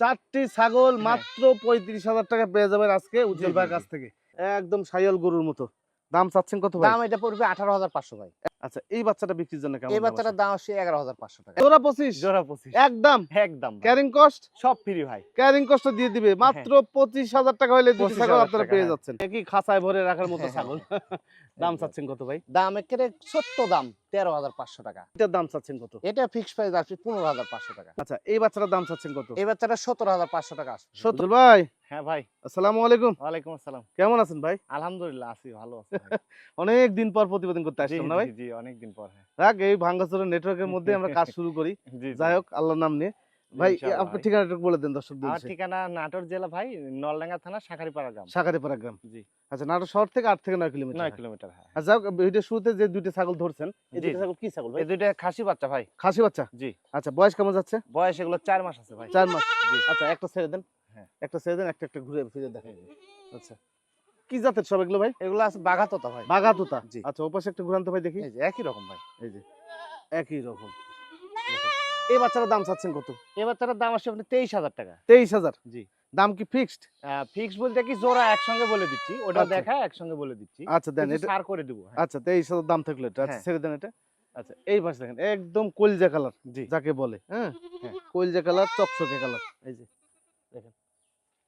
চারটি ছাগল হ্যাঁ। মাত্র পঁয়ত্রিশ হাজার টাকা পেয়ে যাবেন আজকে উজ্জ্বল ভাইয়ের কাছ থেকে। একদম সাইয়াল গরুর মতো। দাম চাচ্ছেন কত দাম এটা পড়বে আঠারো হাজার পাঁচশো ভাই। আচ্ছা এই বাচ্চাটা বিক্রির জন্য কেমন এই বাচ্চাটার আছে? দাম আসছে এগারো হাজার পাঁচশো টাকা। জোড়া পঁচিশ? জোড়া পঁচিশ। একদম? একদম ক্যারিং কস্ট সব ফ্রি ভাই। ক্যারিং কস্ট দিয়ে দিবে। মাত্র পঁচিশ হাজার টাকা হলে দুটি ছাগল আপনারা পেয়ে হ্যাঁ। যাচ্ছেন। একই খাঁচায় ভরে রাখার মতো হ্যাঁ, ছাগল। দাম চাচ্ছেন কত ভাই? দাম একেবারে ছোট্ট দাম তেরো হাজার পাঁচশো টাকা। এটার দাম চাচ্ছেন কত? এটা ফিক্স প্রাইস আসছে পনেরো হাজার পাঁচশো টাকা। আচ্ছা এই বাচ্চাটার দাম চাচ্ছেন কত? এই বাচ্চাটা সতেরো হাজার পাঁচশো টাকা আসছে সত্তর ভাই। হ্যাঁ ভাই। আসসালামু আলাইকুম। ওয়ালাইকুম আসসালাম। কেমন আছেন ভাই? আলহামদুলিল্লাহ আছি ভালো আছি অনেক দিন পর প্রতিবেদন করতে আসলাম না ভাই? জি, জি অনেকদিন পর হ্যাঁ। এই ভাঙ্গাচুরের নেটওয়ার্কের মধ্যে আমরা কাজ শুরু করি। যাই হোক আল্লাহর নাম নিয়ে। ভাই আপনার ঠিকানাটা বলে দেন দর্শক আমার ঠিকানা নাটোর জেলা ভাই নলডাঙ্গা থানা শাখারিপাড়া গ্রাম। সাকারিপাড়া গ্রাম। জি। আচ্ছা নাটোর শহর থেকে আট থেকে নয় কিলোমিটার। নয় কিলোমিটার হ্যাঁ। আচ্ছা ভিডিও শুরুতে যে দুইটা ছাগল ধরছেন এই দুইটা ছাগল কি ছাগল ভাই? এই দুইটা খাসি বাচ্চা ভাই। খাসি বাচ্চা? জি। আচ্ছা বয়স কেমন যাচ্ছে? বয়স এগুলো চার মাস আছে ভাই। চার মাস। জি। আচ্ছা একটা ছেড়ে দেন। হ্যাঁ। একটা ছেড়ে দেন একটা একটা ঘুরে ফিরে দেখেন আচ্ছা। কি জাতের সব এগুলো ভাই? এগুলো আছে বাঘাতোতা ভাই। বাঘা তোতা? জি। আচ্ছা ওপাশে একটা ঘুরান্ত ভাই দেখি। এই যে একই রকম ভাই। এই যে একই রকম। এই বাচ্চাটার দাম চাচ্ছেন কত? এই বাচ্চাটার দাম আসছে আপনি তেইশ হাজার টাকা। তেইশ হাজার? জি। দাম কি ফিক্সড ফিক্স বলতে কি জোড়া একসঙ্গে বলে দিচ্ছি ওটা আচ্ছা। দেখা একসঙ্গে বলে দিচ্ছি। আচ্ছা দেন এটা সার করে দিব হ্যাঁ। আচ্ছা তেইশ হাজার দাম থাকল এটা আচ্ছা হ্যাঁ। ছেড়ে দেন এটা। আচ্ছা। এই পাশে দেখেন একদম কলজা কালার জি। যাকে বলে হ্যাঁ? হ্যাঁ। কলজা কালার চকচকে কালার। এই যে।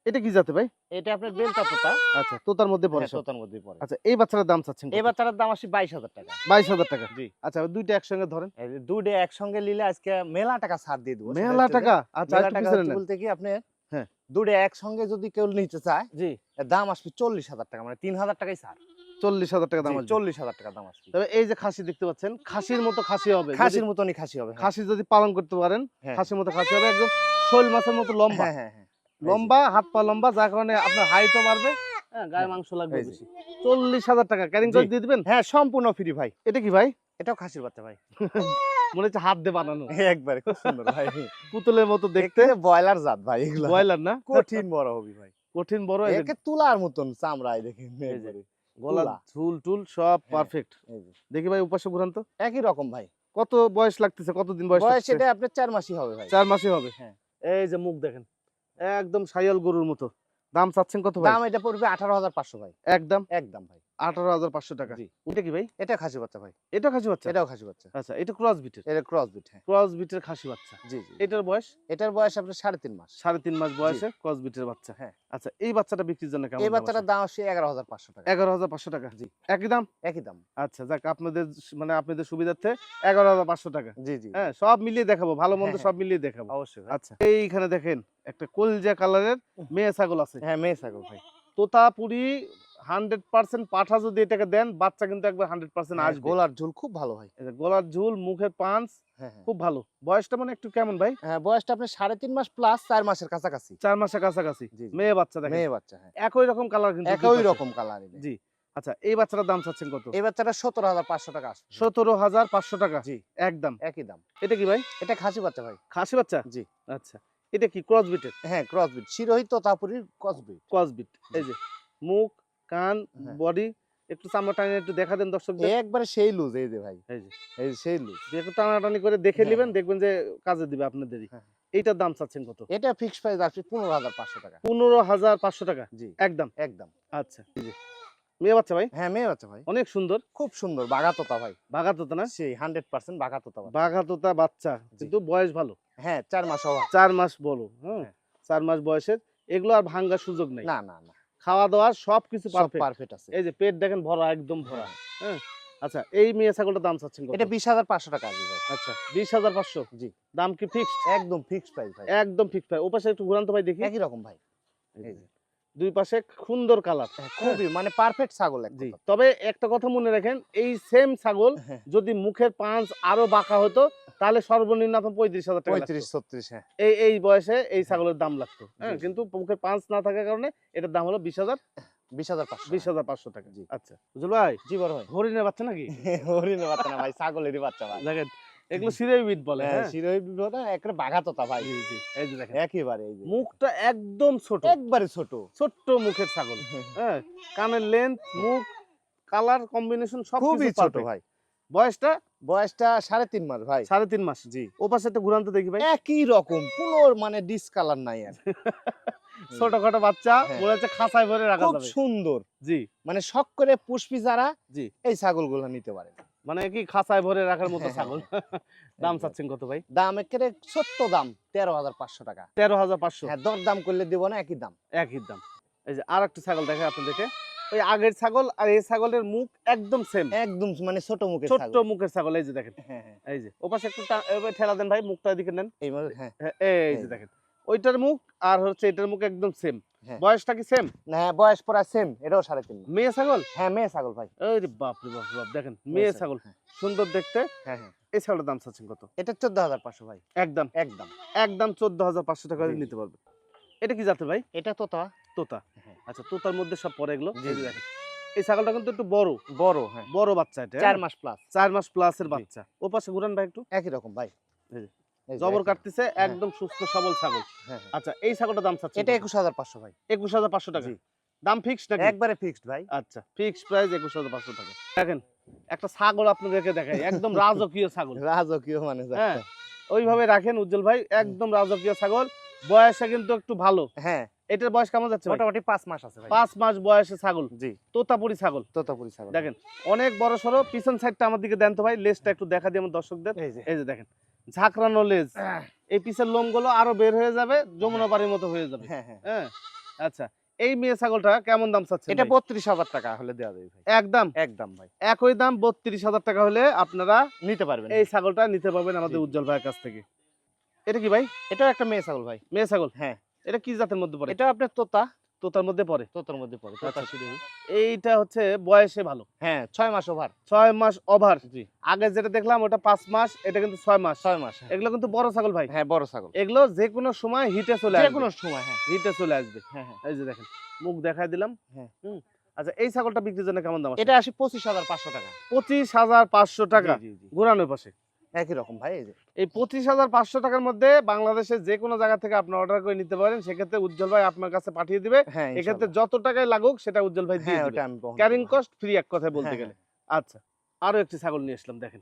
এটা কি জাতে ভাই? এটা আপনার বেলটা তোতা আচ্ছা তোতার মধ্যে পড়ে হ্যাঁ, তোতার মধ্যে পড়ে। আচ্ছা এই বাচ্চাটার দাম চাচ্ছেন এই বাচ্চাটার দাম বাইশ হাজার টাকা। বাইশ হাজার টাকা? জি। আচ্ছা দুইটা একসঙ্গে ধরেন। এই যে দুটো একসঙ্গে নিলে আজকে মেলা টাকা ছাড় দিয়ে দেবো। মেলা টাকা? আচ্ছা একটু টাকা পিছনে বলতে কি আপনি হ্যাঁ। দুটো একসঙ্গে যদি কেউ নিতে চায় জি। এর দাম আসবে চল্লিশ হাজার টাকা মানে তিন হাজার টাকাই ছাড়। চল্লিশ হাজার টাকা দাম জি, চল্লিশ হাজার টাকা দাম আসবে। তবে এই যে খাসি দেখতে পাচ্ছেন খাসির মতো খাসি হবে। খাসির মতনই খাসি হবে হ্যাঁ। খাসি যদি পালন করতে পারেন হ্যাঁ। খাসির মতো খাসি হবে একদম শৈল মাছের মতো লম্বা। হ্যাঁ হ্যাঁ। লম্বা হাত পা লম্বা যার কারণে আপনার হাইটও বাড়বে। হ্যাঁ গায়ে হ্যাঁ, মাংস লাগবে বেশি। চল্লিশ হাজার টাকা। ক্যারিং জি। করে দিয়ে দিবেন? হ্যাঁ সম্পূর্ণ ফ্রি ভাই। এটা কি ভাই? এটাও খাসির বাচ্চা ভাই। মনে হচ্ছে হাত দিয়ে বানানো। একবারে খুব সুন্দর ভাই। পুতুলের মতো দেখতে। ব্রয়লার জাত ভাই এগুলো। ব্রয়লার না? কঠিন বড় হবি ভাই। কঠিন বড় একে তুলার মতন চামড়ায় দেখেন গলা। ঝুল টুল সব হ্যাঁ। পারফেক্ট এই যে। দেখি ভাই উপাসে ঘুরান তো। একই রকম ভাই। কত বয়স লাগতেছে? কতদিন বয়স বয়স? এটা আপনার চার মাসই হবে ভাই। চার মাসই হবে। হ্যাঁ। এই যে মুখ দেখেন। একদম সাইয়াল গরুর মতো। দাম চাচ্ছেন কত ভাই? দাম এটা পড়বে আঠারো হাজার পাঁচশো ভাই। একদম? একদম ভাই। আঠারো হাজার পাঁচশো টাকা। ওটা কি ভাই? এটা খাসি বাচ্চা ভাই। এটা খাসি বাচ্চা? এটাও খাসি বাচ্চা। আচ্ছা এটা ক্রস বিটের এটা ক্রস বিট হ্যাঁ। ক্রস বিটের খাসি বাচ্চা? জি জি। এটার বয়স? এটার বয়স আপনার সাড়ে তিন মাস। সাড়ে তিন মাস বয়সে ক্রস বিটের বাচ্চা? হ্যাঁ। আচ্ছা এই বাচ্চাটা বিক্রির জন্য কেমন এই বাচ্চাটার দাম আসছে এগারো হাজার পাঁচশো টাকা। এগারো হাজার পাঁচশো টাকা? জি। একই দাম? একই দাম। আচ্ছা যাক আপনাদের মানে আপনাদের সুবিধার্থে এগারো হাজার পাঁচশো টাকা। জি জি। হ্যাঁ সব মিলিয়ে দেখাবো ভালো মন্দ হ্যাঁ, সব মিলিয়ে দেখাবো। অবশ্যই আচ্ছা এইখানে দেখেন একটা কলজা কালারের মেয়ে ছাগল আছে। হ্যাঁ মেয়ে ছাগল ভাই। তোতাপুরি হান্ড্রেড পার্সেন্ট পাঠা যদি এটাকে দেন বাচ্চা কিন্তু একবার হান্ড্রেড পার্সেন্ট হ্যাঁ, আসবে। গোলার ঝুল খুব ভালো ভাই এই যে গলার ঝুল মুখের পাঁচ হ্যাঁ হ্যাঁ। খুব ভালো। বয়সটা মানে একটু কেমন ভাই? হ্যাঁ বয়সটা আপনার সাড়ে তিন মাস প্লাস চার মাসের কাছাকাছি। চার মাসের কাছাকাছি। মেয়ে বাচ্চা মেয়ে বাচ্চা হ্যাঁ। একই রকম কালার কিন্তু একই রকম কালার জি। আচ্ছা এই বাচ্চাটার দাম চাচ্ছেন কত? এই বাচ্চাটা সতেরো হাজার পাঁচশো টাকা আসবে। সতেরো হাজার পাঁচশো টাকা? জি। একদম। একই দাম। এটা কি ভাই? এটা খাসি বাচ্চা ভাই। খাসি বাচ্চা? জি। আচ্ছা। এটা কি ক্রস বিটের হ্যাঁ ক্রস বিট শিরোহিত তাপুরির ক্রস বিট ক্রস বিট এই যে মুখ কান হ্যাঁ। বডি একটু চামড়া টানে একটু দেখা দেন দর্শকদের। একবারে সেই লুজ এই যে ভাই। এই যে। এই সেই লুজ। একটু টানাটানি করে দেখে হ্যাঁ, নেবেন হ্যাঁ। দেখবেন যে কাজে দিবে আপনাদেরই। হ্যাঁ। এইটার দাম চাচ্ছেন কত? এটা ফিক্স প্রাইস আসবে পনেরো হাজার পাঁচশো টাকা। পনেরো হাজার পাঁচশো টাকা? জি। একদম? একদম। আচ্ছা। জি মেয়ে বাচ্চা ভাই? হ্যাঁ মেয়ে বাচ্চা ভাই। অনেক সুন্দর। খুব সুন্দর বাঘাতোতা ভাই। বাঘা তোতা না? সেই হান্ড্রেড পার্সেন্ট বাঘাতোতা বাচ্চা। বাঘা তোতা বাচ্চা কিন্তু বয়স ভালো। হ্যাঁ চার মাস হওয়া চার মাস বলো হ্যাঁ হ্যাঁ। চার মাস বয়সের। এগুলো আর ভাঙ্গার সুযোগ নেই। না না না। খাওয়া দাওয়া সবকিছু সব পারফেক্ট পারফেক্ট আছে। এই যে পেট দেখেন ভরা একদম ভরা। হ্যাঁ। হ্যাঁ? আচ্ছা এই মেয়ে ছাগলটার দাম চাচ্ছেন এটা বিশ হাজার পাঁচশো টাকা আসবে ভাই। আচ্ছা বিশ হাজার পাঁচশো? জি। দাম কি ফিক্সড একদম ফিক্সড প্রাইস ভাই। একদম ফিক্সড প্রাইস ও পাশে একটু ঘুরান্ত ভাই দেখি। একই রকম ভাই। এই যে। দুই পাশে সুন্দর কালার। হ্যাঁ, খুবই মানে পারফেক্ট ছাগল জি তবে একটা কথা মনে রাখেন এই সেম ছাগল হ্যাঁ, যদি মুখের পাঁচ আরও বাঁকা হতো তাহলে সর্বনিম্ন পঁয়ত্রিশ হাজার পঁয়ত্রিশ ছত্রিশ হ্যাঁ। এই এই বয়সে এই ছাগলের দাম লাগতো। হ্যাঁ। কিন্তু মুখের পাঁচ না থাকার কারণে এটার দাম হলো বিশ হাজার বিশ হাজার পাঁচশো। বিশ হাজার পাঁচশো টাকা। জি। আচ্ছা বুঝল ভাই জি বড় ভাই। হরিণের বাচ্চা নাকি? হরিণের বাচ্চা না ভাই ছাগলেরই বাচ্চা ভাই। দেখেন এগুলো বিট বলে হ্যাঁ হ্যাঁ? শিরোই একেবারে বাঘাতোতা ভাই। জি জি এই যে দেখেন। একেবারে এই যে মুখটা একদম ছোট। একবারে ছোট। ছোট্ট মুখের ছাগল। হ্যাঁ কানের লেন্থ মুখ কালার কম্বিনেশন সব খুবই ছোট ভাই। বয়সটা? বয়সটা সাড়ে তিন মাস ভাই। সাড়ে তিন মাস জি। ও পাশে একটা ঘুরান্ত দেখি ভাই। একই রকম পুনর মানে ডিসকালার নাই আর। ছোটখাটো বাচ্চা। মনে হচ্ছে খাঁচায় ভরে রাখা খুব সুন্দর। জি। মানে শখ করে পুষ্পি যারা জি। এই ছাগলগুলো নিতে পারে মানে কি খাঁচায় ভরে রাখার মতো ছাগল? দাম চাচ্ছেন কত ভাই? দাম একেবারে ছোট্ট দাম তেরো হাজার পাঁচশো টাকা। তেরো হাজার পাঁচশো? হ্যাঁ দর দাম করলে দিব না একই দাম। একই দাম। এই যে আর একটা ছাগল দেখে আপনাদেরকে। ওই আগের ছাগল আর এই ছাগলের মুখ একদম সেম একদম মানে ছোট মুখে ছোট্ট মুখের ছাগল এই যে দেখেন। হ্যাঁ হ্যাঁ। এই যে ও পাশে একটু ঠেলা দেন ভাই মুখটা এদিকে নেন। হ্যাঁ। এই এই যে। দেখেন। ওইটার মুখ আর হচ্ছে এটার মুখ একদম সেম। বয়সটা কি সেম হ্যাঁ বয়স প্রায় সেম এটাও সাড়ে তিন মেয়ে ছাগল? হ্যাঁ মেয়ে ছাগল ভাই। ওই বাপ রে বাপ বাপ দেখেন মেয়ে ছাগল হ্যাঁ। সুন্দর দেখতে। হ্যাঁ হ্যাঁ। এই ছাগলের দাম চাচ্ছেন কত? এটা চোদ্দ হাজার পাঁচশো ভাই। একদম। একদম। একদম চোদ্দ হাজার পাঁচশো টাকা হলে নিতে পারবে। এটা কি জাতের ভাই? এটা তোতা। তোতা। হ্যাঁ। আচ্ছা তোতার মধ্যে সব পরে এগুলো। দেখেন। এই ছাগলটা কিন্তু একটু বড়। বড় হ্যাঁ। বড় বাচ্চা এটা চার হ্যাঁ? মাস প্লাস চার মাস প্লাসের। বাচ্চা। ও পাশে ঘুরান ভাই একটু। একই রকম ভাই। জবর কাটতেছে হ্যাঁ। একদম সুস্থ সবল ছাগল। হ্যাঁ, হ্যাঁ। আচ্ছা এই ছাগলটার দাম চাচ্ছে এটা একুশ হাজার পাঁচশো ভাই। একুশ হাজার পাঁচশো টাকা? দাম ফিক্স নাকি? একবারে ফিক্সড ভাই। আচ্ছা ফিক্স প্রাইস একুশ হাজার পাঁচশো টাকা। দেখেন একটা ছাগল আপনাদেরকে দেখাই একদম রাজকীয় ছাগল। রাজকীয় মানে হ্যাঁ ওইভাবে রাখেন উজ্জ্বল ভাই একদম রাজকীয় ছাগল। বয়সে কিন্তু একটু ভালো। হ্যাঁ। এটার বয়স কেমন যাচ্ছে মোটামুটি পাঁচ মাস আছে ভাই। পাঁচ মাস বয়সে ছাগল। জি। তোতাপুরি ছাগল। তোতাপুরি ছাগল। দেখেন অনেক বড় সড়ো পিছন সাইডটা আমার দিকে দেন তো ভাই লেজটা একটু দেখা দিই আমার দর্শকদের। এই যে দেখেন ঝাঁকড়ানো লেজ এই পিছের লোমগুলো আরও বের হয়ে যাবে যমুনা বাড়ির মতো হয়ে যাবে। হ্যাঁ হ্যাঁ। হ্যাঁ? আচ্ছা এই মেয়ে ছাগলটা কেমন দাম চাচ্ছে এটা বত্রিশ হাজার টাকা হলে দেওয়া যাবে ভাই। একদম? একদম ভাই। একই দাম বত্রিশ হাজার টাকা হলে আপনারা নিতে পারবেন। এই ছাগলটা নিতে পারবেন আমাদের উজ্জ্বল ভাইয়ের কাছ থেকে। এটা কি ভাই? এটাও একটা মেয়ে ছাগল ভাই। মেয়ে ছাগল? হ্যাঁ। এটা কি জাতের মধ্যে পড়ে? এটা আপনার তোতা। তোতার মধ্যে পড়ে? তোতার মধ্যে পড়ে আচ্ছা। তোতা সিঁড়ি এইটা হচ্ছে বয়সে ভালো। হ্যাঁ ছয় মাস ওভার ছয় মাস ওভার জি। আগে যেটা দেখলাম ওটা পাঁচ মাস এটা কিন্তু ছয় মাস। ছয় মাস হ্যাঁ। এগুলো কিন্তু বড় ছাগল ভাই। হ্যাঁ বড় ছাগল। এগুলো যে কোনো সময় হিটে চলে আসবে। যে কোনো সময় হ্যাঁ। হিটে চলে আসবে। হ্যাঁ হ্যাঁ। এই যে দেখেন মুখ দেখাই দিলাম। হ্যাঁ। হুম। আচ্ছা এই ছাগলটা বিক্রির জন্য কেমন দাম এটা আসে পঁচিশ হাজার পাঁচশো টাকা। পঁচিশ হাজার পাঁচশো টাকা। ঘোরানোর পাশে। একই রকম ভাই এই পঁচিশ হাজার পাঁচশো টাকার মধ্যে বাংলাদেশের যে কোনো জায়গা থেকে আপনি অর্ডার করে নিতে পারেন সেক্ষেত্রে উজ্জ্বল ভাই আপনার কাছে পাঠিয়ে দিবে। হ্যাঁ এক্ষেত্রে যত টাকায় লাগুক সেটা উজ্জ্বল ভাই দিয়ে হ্যাঁ ক্যারিং কস্ট ফ্রি এক কথায় বলতে হ্যাঁ, গেলে। আচ্ছা আরও একটি ছাগল নিয়ে আসলাম দেখেন।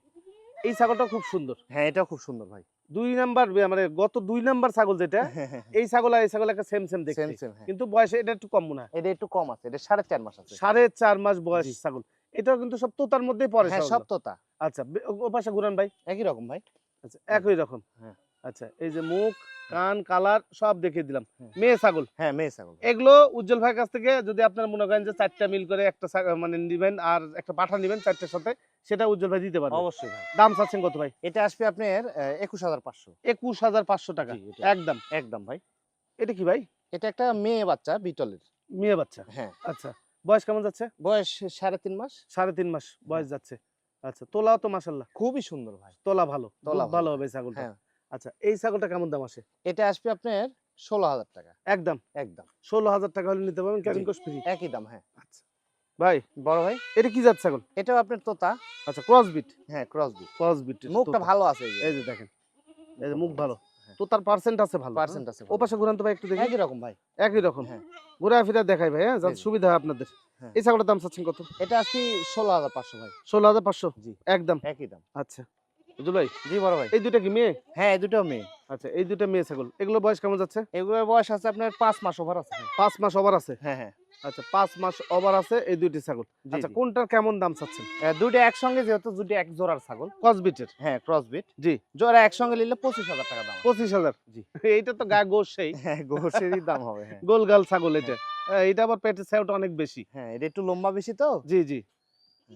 এই ছাগলটা খুব সুন্দর। হ্যাঁ এটাও খুব সুন্দর ভাই। দুই নাম্বার মানে গত দুই নাম্বার ছাগল যেটা হ্যাঁ হ্যাঁ এই ছাগল আর এই ছাগল একটা সেম সেম দেখতে। হ্যাঁ। কিন্তু বয়সে এটা একটু কম মনে হয়। এটা একটু কম আছে এটা সাড়ে চার মাস আছে। সাড়ে চার মাস বয়স ছাগল। এটাও কিন্তু সব তোতার মধ্যেই পড়ে হ্যাঁ। সব তোতা। আচ্ছা ও- ও পাশে ঘুরান ভাই। একই রকম ভাই। আচ্ছা একই রকম। হ্যাঁ। আচ্ছা এই যে মুখ কান কালার সব দেখিয়ে দিলাম। হ্যাঁ। মেয়ে ছাগল? হ্যাঁ মেয়ে ছাগল। এগুলো উজ্জ্বল ভাইয়ের কাছ থেকে যদি আপনার মনে করেন যে চারটা মিল করে একটা মানে নিবেন আর একটা পাঠা নিবেন চারটার সাথে সেটা উজ্জ্বল ভাই দিতে পারবে। অবশ্যই ভাই। দাম চাচ্ছেন কত ভাই? এটা আসবে আপনার একুশ হাজার পাঁচশো। একুশ হাজার পাঁচশো টাকা। একদম। একদম ভাই। এটা কি ভাই? এটা একটা মেয়ে বাচ্চা বিটলের। মেয়ে বাচ্চা? হ্যাঁ। আচ্ছা। বয়স কেমন যাচ্ছে? বয়স সাড়ে তিন মাস। সাড়ে তিন মাস বয়স যাচ্ছে। আচ্ছা তোলাও তো মাসাল্লাহ খুবই সুন্দর ভাই। তোলা ভালো। তোলা ভালো। হবে ছাগলটা। হ্যাঁ। আচ্ছা এই ছাগলটা কেমন দাম আসে? এটা আসবে আপনার ষোলো হাজার টাকা। একদম। একদম। ষোলো হাজার টাকা হলে নিতে পারবেন ক্যারিং জি। ফ্রি। একই দাম হ্যাঁ। আচ্ছা। ভাই বড় ভাই। এটা কি জাত ছাগল? এটাও আপনার তোতা। আচ্ছা ক্রস বিট হ্যাঁ ক্রস বিট ক্রস বিট মুখটা ভালো আছে এই যে দেখেন। এই যে মুখ ভালো। তো তার পার্সেন্ট আছে ভালো পার্সেন্ট আছে ও পাশে ঘুরান তো ভাই একটু দেখি। একই রকম ভাই। একই রকম। হ্যাঁ। ঘুরা ফিরা দেখাই ভাই হ্যাঁ? যাতে জি। সুবিধা হয় আপনাদের। হ্যাঁ। এই ছাগলের দাম চাচ্ছেন কত? এটা আছে ষোলো হাজার পাঁচশো ভাই। ষোলো হাজার পাঁচশো? জি। একদম? একই দাম। আচ্ছা। বুঝলো ভাই জি বড় ভাই। এই দুটা কি মেয়ে? হ্যাঁ এই দুটো মেয়ে। আচ্ছা এই দুটা মেয়ে ছাগল। এগুলো বয়স কেমন যাচ্ছে? এগুলোর বয়স আছে আপনার পাঁচ মাস ওভার আছে। পাঁচ মাস ওভার আছে? হ্যাঁ হ্যাঁ। আচ্ছা পাঁচ মাস ওভার আছে এই দুইটি ছাগল। আচ্ছা কোনটার কেমন দাম চাচ্ছেন? দুটো একসঙ্গে যেহেতু দুটো এক জোড়ার ছাগল। ক্রস বিটের হ্যাঁ ক্রস বিট জি। জোড়া একসঙ্গে নিলে পঁচিশ হাজার টাকা দাম পঁচিশ হাজার। জি। এইটা তো গা গোস সেই হ্যাঁ গোসেরই দাম হবে গোলগাল ছাগল এটা। এটা আবার পেটের অনেক বেশি। হ্যাঁ এটা একটু লম্বা বেশি তো? জি জি।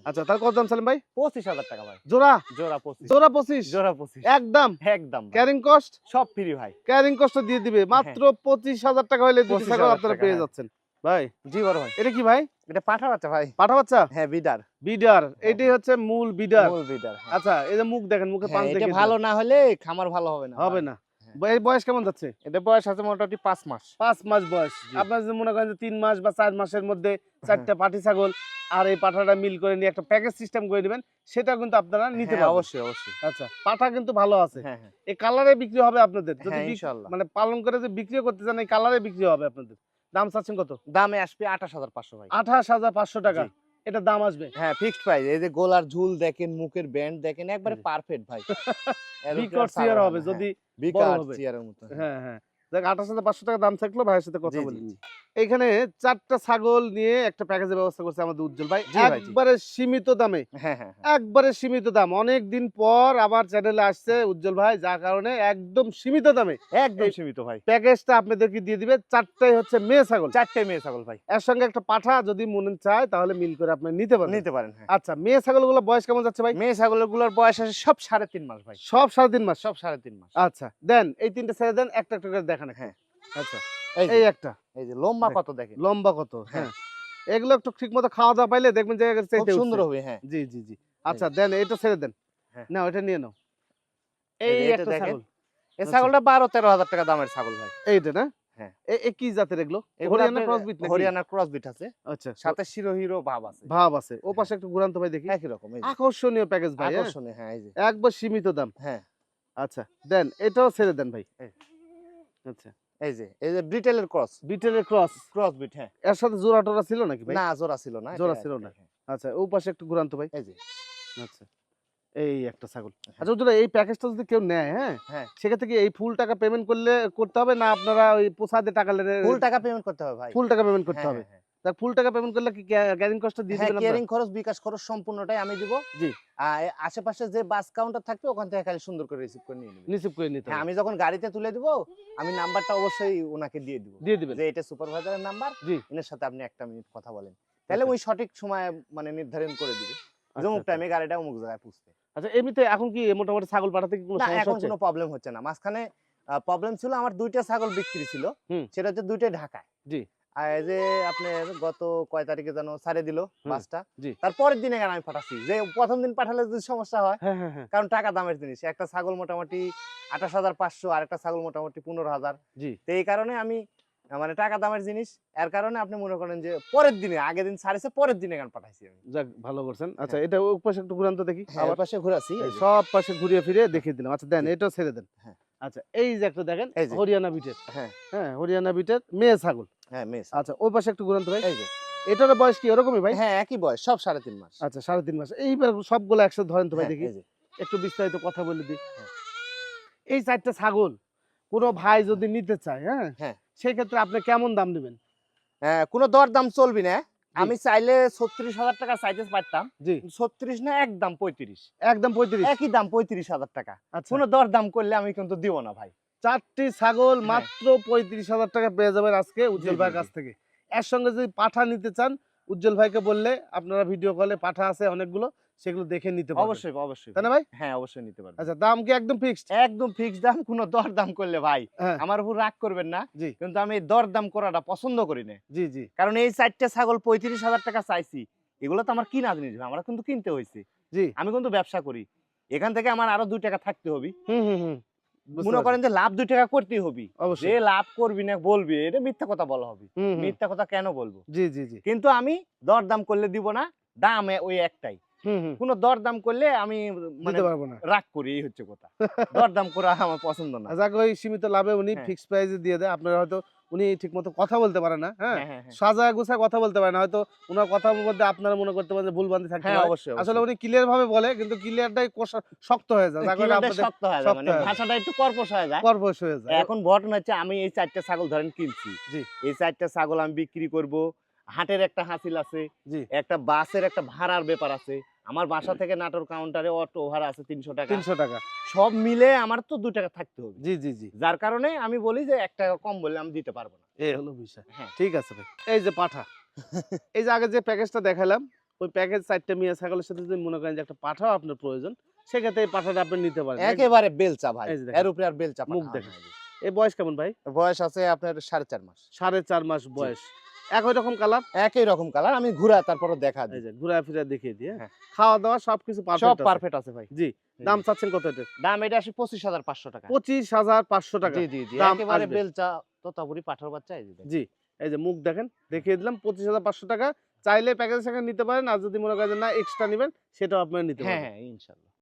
আচ্ছা তার কত দাম ভাই? পঁচিশ হাজার টাকা ভাই। জোড়া? জোড়া পঁচিশ। জোড়া পঁচিশ? জোড়া পঁচিশ। একদম? একদম ক্যারিং কস্ট সব ফ্রি ভাই। ক্যারিং কস্ট দিয়ে দিবে। মাত্র পঁচিশ হাজার টাকা হলে দুটি ছাগল আপনারা পেয়ে হ্যাঁ। যাচ্ছেন। ভাই? জি বড় ভাই। এটা কি ভাই? এটা পাঠা বাচ্চা ভাই। পাঠা বাচ্চা? হ্যাঁ বিডার। বিডার। এটাই হচ্ছে মূল বিডার। মূল বিডার হ্যাঁ। আচ্ছা এই যে মুখ দেখেন মুখে পাঁচ হ্যাঁ, দেখে ভালো না হলে খামার ভালো হবে না হবে না। হ্যাঁ। বয়স কেমন যাচ্ছে? এটা বয়স আছে মোটামুটি পাঁচ মাস। পাঁচ মাস বয়স। আপনার যদি মনে করেন যে তিন মাস বা চার মাসের মধ্যে চারটা পাটি ছাগল আর এই পাঠাটা মিল করে নিয়ে একটা প্যাকেজ সিস্টেম করে দিবেন সেটা কিন্তু আপনারা নিতে হ্যাঁ, পারবেন। অবশ্যই অবশ্যই। আচ্ছা পাঠা কিন্তু ভালো আছে। হ্যাঁ হ্যাঁ। এই কালারে বিক্রি হবে আপনাদের। যদি হ্যাঁ মানে পালন করে যে বিক্রি করতে চান এই কালারে বিক্রি হবে আপনাদের। দাম চাচ্ছেন কত? দামে আসবে আঠাশ হাজার পাঁচশো ভাই। আঠাশ হাজার পাঁচশো টাকা। এটা দাম আসবে। হ্যাঁ ফিক্সড প্রাইস এই যে গোলার ঝুল দেখেন মুখের ব্যান্ড দেখেন একবারে পারফেক্ট ভাই। বিকট সিয়ার হবে যদি বিকট সিয়ারের মতো হ্যাঁ হ্যাঁ। দেখ আঠাশ হাজার পাঁচশো টাকা দাম থাকল ভাইয়ের সাথে কথা বলি। এখানে চারটা ছাগল নিয়ে একটা প্যাকেজের ব্যবস্থা করছে আমাদের উজ্জ্বল ভাই। একবারে সীমিত দামে। হ্যাঁ হ্যাঁ হ্যাঁ। একবারে সীমিত দাম। অনেক দিন পর আবার চ্যানেলে আসছে উজ্জ্বল ভাই যার কারণে একদম সীমিত দামে। একদম সীমিত ভাই। প্যাকেজটা আপনাদেরকে দিয়ে দিবে। চারটাই হচ্ছে মেয়ে ছাগল। মেয়ে ছাগল ভাই। এর সঙ্গে একটা পাঠা যদি মনে চায় তাহলে মিল করে আপনি নিতে পারেন। নিতে পারেন আচ্ছা মেয়ে ছাগলগুলো বয়স কেমন যাচ্ছে ভাই? মেয়ে ছাগলেরগুলোর বয়স আছে সব সাড়ে তিন মাস ভাই। সব সাড়ে তিন মাস? সব সাড়ে তিন মাস। আচ্ছা দেন এই তিনটে ছেড়ে দেন একটা একটা করে দেখান হ্যাঁ। আচ্ছা এই একটা। এই যে লম্বা কত দেখেন? লম্বা কত হ্যাঁ। হ্যাঁ। এগুলো একটু ঠিক মতো খাওয়া দাওয়া পাইলে দেখবেন যে সুন্দর হবে হ্যাঁ। জি জি জি। আচ্ছা দেন এটা ছেড়ে দেন। হ্যাঁ। না ওটা নিয়ে নাও। এই একটা ছাগল। এই আচ্ছা। ছাগলটা বারো তেরো হাজার টাকা দামের ছাগল ভাই। এইটা না? হ্যাঁ। এ- এ কি জাতের এগুলো? হরিয়ানা আপনার ক্রস বিট নাকি? হরিয়ানার ক্রস বিট আছে। আচ্ছা। সাথে শিরো হিরো ভাব আছে। ভাব আছে। ও পাশে একটু ঘুরান্ত ভাই দেখি। একই রকম এই আকর্ষণীয় প্যাকেজ ভাই? আকর্ষণীয় হ্যাঁ এই যে। একবার সীমিত দাম। হ্যাঁ। আচ্ছা দেন এটাও ছেড়ে দেন ভাই। আচ্ছা। এই যে এই যে ব্রিটেলের ক্রস বিটেলের ক্রস ক্রস বিট হ্যাঁ। এর সাথে জোড়া টোরা ছিল নাকি ভাই? না জোড়া ছিল না জোড়া ছিল না। আচ্ছা ও পাশে একটু ঘুরান্ত ভাই। এই যে। আচ্ছা এই একটা ছাগল। হ্যাঁ। আচ্ছা ওদের এই প্যাকেজটা যদি কেউ নেয় হ্যাঁ হ্যাঁ। সেক্ষেত্রে কি এই ফুল টাকা পেমেন্ট করলে করতে হবে না আপনারা ওই পোসাদে টাকা ফুল টাকা পেমেন্ট করতে হবে ভাই। ফুল টাকা পেমেন্ট করতে হ্যাঁ, হবে? ফুল টাকা পেমেন্ট করলে কি গ্যারিং দিয়ে হ্যাঁ দিবেন কেয়ারিং খরচ বিকাশ খরচ সম্পূর্ণটাই আমি দিব। জি। আর আশেপাশে যে বাস কাউন্টার থাকবে ওখান থেকে খালি সুন্দর করে রিসিভ করে নিয়ে নেবেন। নিশ্চিত করে নিতে হ্যাঁ আমি যখন গাড়িতে তুলে দিব আমি নাম্বারটা অবশ্যই ওনাকে দিয়ে দিব। দিয়ে দিবেন। যে এটা সুপারভাইজারের নাম্বার জি। এর সাথে আপনি একটা মিনিট কথা বলেন। তাহলে আচ্ছা। ওই সঠিক সময় মানে নির্ধারণ করে দিবে। আচ্ছা, অমুক আচ্ছা। টাইমে গাড়িটা অমুক জায়গায় পুষতে। আচ্ছা এমনিতে এখন কি মোটামুটি ছাগল পাঠাতে কি কোনো সমস্যা হচ্ছে? কোনো প্রবলেম হচ্ছে না। মাঝখানে প্রবলেম ছিল আমার দুইটা ছাগল বিক্রি ছিল। সেটা হচ্ছে দুইটাই ঢাকায়। জি। যে আপনার গত কয় তারিখে যেন ছাড়ে দিল বাসটা। তারপরের দিনে কেন আমি পাঠাচ্ছি। যে প্রথম দিন পাঠালে যদি সমস্যা হয় হ্যাঁ হ্যাঁ হ্যাঁ। কারণ টাকা দামের জিনিস। একটা ছাগল মোটামুটি আঠাশ হাজার পাঁচশো আর একটা ছাগল মোটামুটি পনেরো হাজার। জি। তো এই কারণে আমি মানে টাকা দামের জিনিস এর কারণে আপনি মনে করেন যে পরের দিনে আগের দিন ছাড়েছে পরের দিনে গান পাঠাইছি আমি। যাক ভালো করছেন। আচ্ছা এটা ওই পাশে একটু ঘুরান্ত দেখি। আবার পাশে ঘুরাছি সব পাশে ঘুরিয়ে ফিরে দেখিয়ে দিলাম। আচ্ছা দেন জি। এটাও ছেড়ে দেন। হ্যাঁ। আচ্ছা এই যে একটা দেখেন হরিয়ানা বিটের। হ্যাঁ। হ্যাঁ হরিয়ানা বিটের মেয়ে ছাগল। হ্যাঁ মেস আচ্ছা ওই পাশে একটু ঘুরান্ত ভাই। এই যে। এটার বয়স কি? ভাই? হ্যাঁ একই বয়স সব সাড়ে তিন মাস। আচ্ছা সাড়ে তিন মাস। এইবার সবগুলো একসাথে ধরেন তো ভাই হ্যাঁ, দেখি। একটু বিস্তারিত কথা বলে দিই। হ্যাঁ। এই চারটা ছাগল কোনো ভাই যদি নিতে চায় হ্যাঁ হ্যাঁ। সেই ক্ষেত্রে আপনি কেমন দাম নেবেন হ্যাঁ, কোনো দর দাম চলবি না। আমি চাইলে ছত্রিশ হাজার টাকা চাইতে পারতাম ছত্রিশ না একদম পঁয়ত্রিশ। একদম পঁয়ত্রিশ। একই দাম পঁয়ত্রিশ হাজার টাকা। আচ্ছা। কোনো দর দাম করলে আমি কিন্তু দিব না ভাই। চারটি ছাগল হ্যাঁ। মাত্র পঁয়ত্রিশ হাজার টাকা পেয়ে যাবেন আজকে উজ্জ্বল ভাইয়ের কাছ থেকে। এর সঙ্গে যদি পাঠা নিতে চান উজ্জ্বল ভাইকে বললে আপনারা ভিডিও কলে পাঠা আছে অনেকগুলো সেগুলো দেখে নিতে পারবেন। অবশ্যই অবশ্যই। তাই না ভাই? হ্যাঁ অবশ্যই নিতে পারবেন। আচ্ছা দাম কি একদম ফিক্সড একদম ফিক্স দাম কোনো দর দাম করলে ভাই হ্যাঁ। আমার উপর রাগ করবেন না জি। কিন্তু আমি এই দর দাম করাটা পছন্দ করি না। জি জি। কারণ এই চারটে ছাগল পঁয়ত্রিশ হাজার টাকা চাইছি এগুলো তো আমার কিনা জিনিস আমরা কিন্তু কিনতে হয়েছে জি। আমি কিন্তু ব্যবসা করি এখান থেকে আমার আরও দুই টাকা থাকতে হবে। হুম হুম। মনে করেন যে লাভ দুই টাকা করতেই হবি। যে লাভ করবি না বলবি এটা মিথ্যা কথা বলা হবে। মিথ্যা কথা কেন বলব? জি জি জি। কিন্তু আমি দর দাম করলে দিব না দাম ওই একটাই। কোনো দর দাম করলে আমি মানে দিতে পারব না। রাগ করি এই হচ্ছে কথা। দর দাম করা আমার পছন্দ না। যাক ওই সীমিত লাভে উনি হ্যাঁ। ফিক্স প্রাইসে দিয়ে দেয়। আপনারা হয়তো উনি ঠিক মতো কথা বলতে পারে না হ্যাঁ? হ্যাঁ হ্যাঁ হ্যাঁ। সাজায় গুছায় কথা বলতে পারে না। হয়তো ওনার কথার মধ্যে আপনারা মনে করতে পারেন যে ভুলবান্দি থাকতে হ্যাঁ অবশ্যই আসলে উনি ক্লিয়ার ভাবে বলে কিন্তু ক্লিয়ারটাই শক্ত হয়ে যায়। শক্ত হয়ে যায় মানে ভাষাটা একটু কর্পস হয়ে যায়। কর্পস হয়ে যায়। এখন ঘটনা হচ্ছে আমি এই চারটা ছাগল ধরেন কিনছি। জি। এই চারটা ছাগল আমি বিক্রি করব। হাটের একটা হাসিল আছে একটা বাসের একটা ভাড়ার ব্যাপার আছে। আমার বাসা থেকে নাটোর কাউন্টারে অটো ভাড়া আছে তিনশো টাকা। তিনশো টাকা। সব মিলে আমার তো দু টাকা থাকতে হবে। জি জি জি। যার কারণে আমি বলি যে এক টাকা কম বললে আমি দিতে পারব না। এই হলো বিষয়। হ্যাঁ। ঠিক আছে ভাই। এই যে পাঠা। এই যে আগে যে প্যাকেজটা দেখালাম ওই প্যাকেজ চারটে মিয়া ছাগলের সাথে যদি মনে করেন যে একটা পাঠাও আপনার প্রয়োজন সেক্ষেত্রে এই পাঠাটা আপনি নিতে পারেন একেবারে বেলচা ভাই। এর উপরে আর বেলচা মুখ দেখা। এই বয়স কেমন ভাই? বয়স আছে আপনার সাড়ে চার মাস। সাড়ে চার মাস বয়স। একই রকম কালার একই রকম কালার আমি ঘুরা তারপরে দেখা এই দিই। যে ঘুরা ফিরা দেখিয়ে দিয়ে হ্যাঁ। খাওয়া দাওয়া সবকিছু সব পারফেক্ট আছে ভাই। জি দাম চাচ্ছেন কত এটা দাম এটা আসে পঁচিশ হাজার পাঁচশো টাকা। পঁচিশ হাজার পাঁচশো টাকা। জি জি জি একেবারে বেলচা তোতাপুরি পাঠার বাচ্চা এই যে জি এই যে মুখ দেখেন দেখিয়ে দিলাম পঁচিশ হাজার পাঁচশো টাকা। চাইলে প্যাকেজ নিতে পারেন আর যদি মনে করেন না এক্সট্রা নেবেন সেটাও আপনারা নিতে হ্যাঁ পারেন হ্যাঁ ইনশাল্লাহ।